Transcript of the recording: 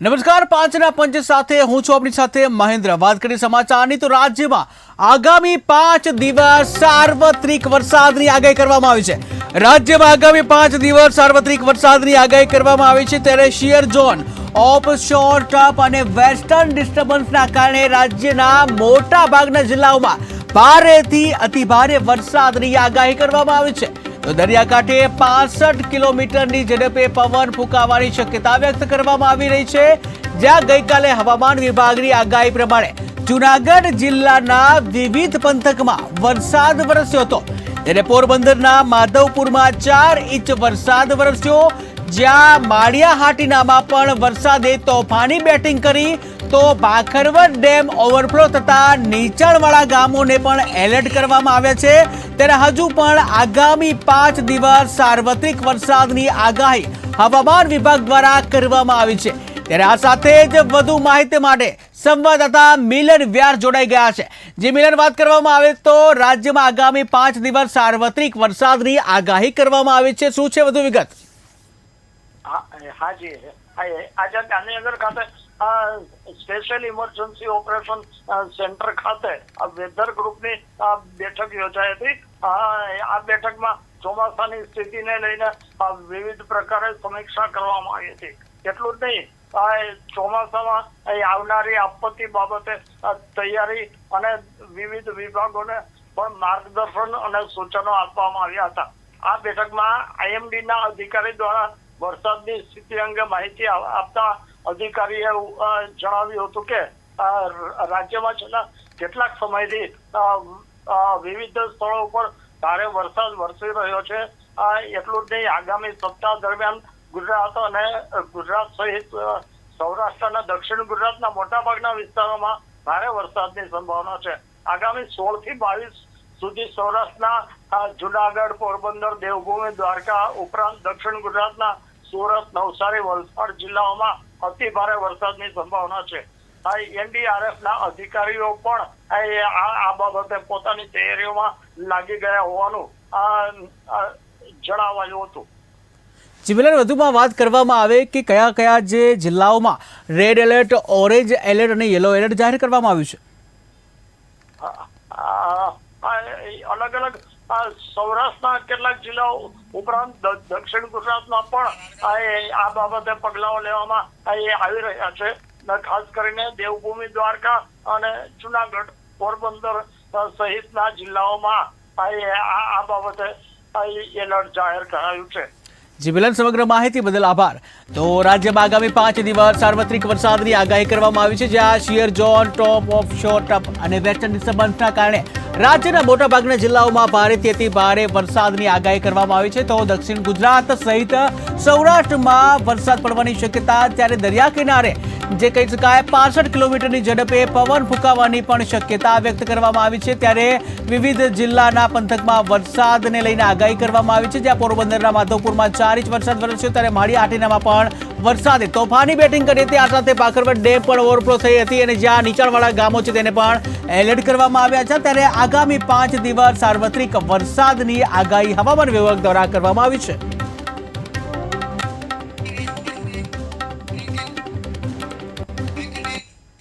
નમસ્કાર, પાંચના પંચ સાથે હું છું આપણી સાથે મહેન્દ્ર. વાત કરી સમાચારની, તો રાજ્યમાં આગામી પાંચ દિવસ સાર્વત્રિક વરસાદની આગાહી કરવામાં આવી છે. રાજ્યમાં આગામી પાંચ દિવસ સાર્વત્રિક વરસાદની આગાહી કરવામાં આવી છે. ત્યારે shear zone of shore trough અને વેસ્ટર્ન ડિસ્ટર્બન્સના કારણે રાજ્યના મોટા ભાગના જિલ્લાઓમાં ભારેથી અતિભારે વરસાદની આગાહી કરવામાં આવી છે. તો દરિયાકાંઠે પાસઠ કિલોમીટરની ઝડપે પવન ફૂંકાવાની શક્યતા વ્યક્ત કરવામાં આવી રહી છે. જ્યાં ગઈકાલે હવામાન વિભાગની આગાહી પ્રમાણે જુનાગઢ જિલ્લાના વિવિધ પંથકમાં વરસાદ વરસ્યો હતો. ત્યારે પોરબંદરના માધવપુરમાં ચાર ઇંચ વરસાદ વરસ્યો. જ્યાં માળિયા હાટીનામાં પણ વરસાદે તોફાની બેટિંગ કરી તો ભાખરવડ ડેમ ઓવરફ્લો થતા નીચાણવાળા ગામોને પણ એલર્ટ કરવામાં આવ્યા છે. ત્યારે હજુ પણ આગામી પાંચ દિવસ સાર્વત્રિક વરસાદની આગાહી હવામાન વિભાગ દ્વારા કરવામાં આવી છે. ત્યારે આ સાથે જ વધુ માહિતી માટે સંવાદદાતા મિલન વ્યાર જોડાઈ ગયા છે. જે મિલન વાત કરવામાં આવે તો રાજ્યમાં આગામી પાંચ દિવસ સાર્વત્રિક વરસાદની આગાહી કરવામાં આવી છે. શું છે વધુ વિગત? હા જી આજે ગાંધીનગર ખાતે સ્પેશિયલ ઇમરજન્સી ઓપરેશન સેન્ટર ખાતે વેધર ગ્રુપની બેઠક યોજાઈ હતી. આ બેઠકમાં ચોમાસાની સ્થિતિને લઈને વિવિધ પ્રકારે સમીક્ષા કરવામાં આવી હતી. એટલું જ નહીં ચોમાસામાં આવનારી આપત્તિ બાબતે તૈયારી અને વિવિધ વિભાગોને પણ માર્ગદર્શન અને સૂચનો આપવામાં આવ્યા હતા. આ બેઠકમાં આઈએમડી ના અધિકારી દ્વારા વરસાદની સ્થિતિ અંગે માહિતી આપતા અધિકારીએ જણાવ્યું હતું કે રાજ્યમાં છેલ્લા કેટલાક સમયથી વિવિધ સ્થળો ઉપર ભારે વરસાદ વરસી રહ્યો છે. એટલું જ નહીં, આગામી સપ્તાહ દરમિયાન ગુજરાત અને ગુજરાત સહિત સૌરાષ્ટ્રના દક્ષિણ ગુજરાતના મોટાભાગના વિસ્તારોમાં ભારે વરસાદની સંભાવના છે. આગામી સોળથી બાવીસ સુધી સૌરાષ્ટ્રના જુનાગઢ, પોરબંદર, દેવભૂમિ, દ્વારકા ઉપરાંત દક્ષિણ ગુજરાતના સુરત નવસારી વલસાડ જિલ્લાઓમાં અતિ ભારે વરસાદની સંભાવના છે. આ એનડીઆરએફ ના અધિકારીઓ પણ આ- બાબતે પોતાની તૈયારીઓમાં લાગી ગયા હોવાનું જણાવાયું હતું. જીમિલન વધુમાં વાત કરવામાં આવે કે કયા કયા જે જિલ્લાઓમાં રેડ એલર્ટ ઓરેન્જ એલર્ટ અને યલો એલર્ટ જાહેર કરવામાં આવ્યું છે? અલગ અલગ સૌરાષ્ટ્રના કેટલાક જિલ્લાઓ ઉપરાંત દક્ષિણ ગુજરાતમાં પણ આ બાબતે પગલાઓ લેવામાં આવી રહ્યા છે. ખાસ કરીને દેવભૂમિ દ્વારકા અને જુનાગઢ પોરબંદર સહિતના જિલ્લાઓમાં આ બાબતે એલર્ટ જાહેર કરાયું છે. જીમિલન સમગ્ર માહિતી બદલ આભાર. તો રાજ્યમાં આગામી પાંચ દિવસ સાર્વત્રિક વરસાદની આગાહી કરવામાં આવી છે જ્યાં shear zone, top of shore, trough અને વેસ્ટર્ન ડિસ્ટર્બન્સના કારણે રાજ્યના મોટાભાગના જિલ્લાઓમાં ભારેથી અતિ ભારે વરસાદની આગાહી કરવામાં આવી છે. તો દક્ષિણ ગુજરાત સહિત સૌરાષ્ટ્રમાં વરસાદ પડવાની શક્યતા, ત્યારે દરિયા કિનારે જે કહી શકાય પાસઠ કિલોમીટરની ઝડપે પવન ફૂંકાવાની પણ શક્યતા વ્યક્ત કરવામાં આવી છે. ત્યારે વિવિધ જિલ્લાના પંથકમાં વરસાદને લઈને આગાહી કરવામાં આવી છે. જ્યાં પોરબંદરના માધવપુરમાં ચાર ઇંચ વરસાદ વરસ્યો ત્યારે માળી આટીનામાં પણ વરસાદે તોફાની બેટિંગ કરી હતી. આ સાથે પાખરવડ ડેમ પણ ઓવરફ્લો થઈ હતી અને જ્યાં નીચાણવાળા ગામો છે તેને પણ એલર્ટ કરવામાં આવ્યા છે. ત્યારે આગામી પાંચ દિવસ સાર્વત્રિક વરસાદની આગાહી હવામાન વિભાગ દ્વારા કરવામાં આવી છે.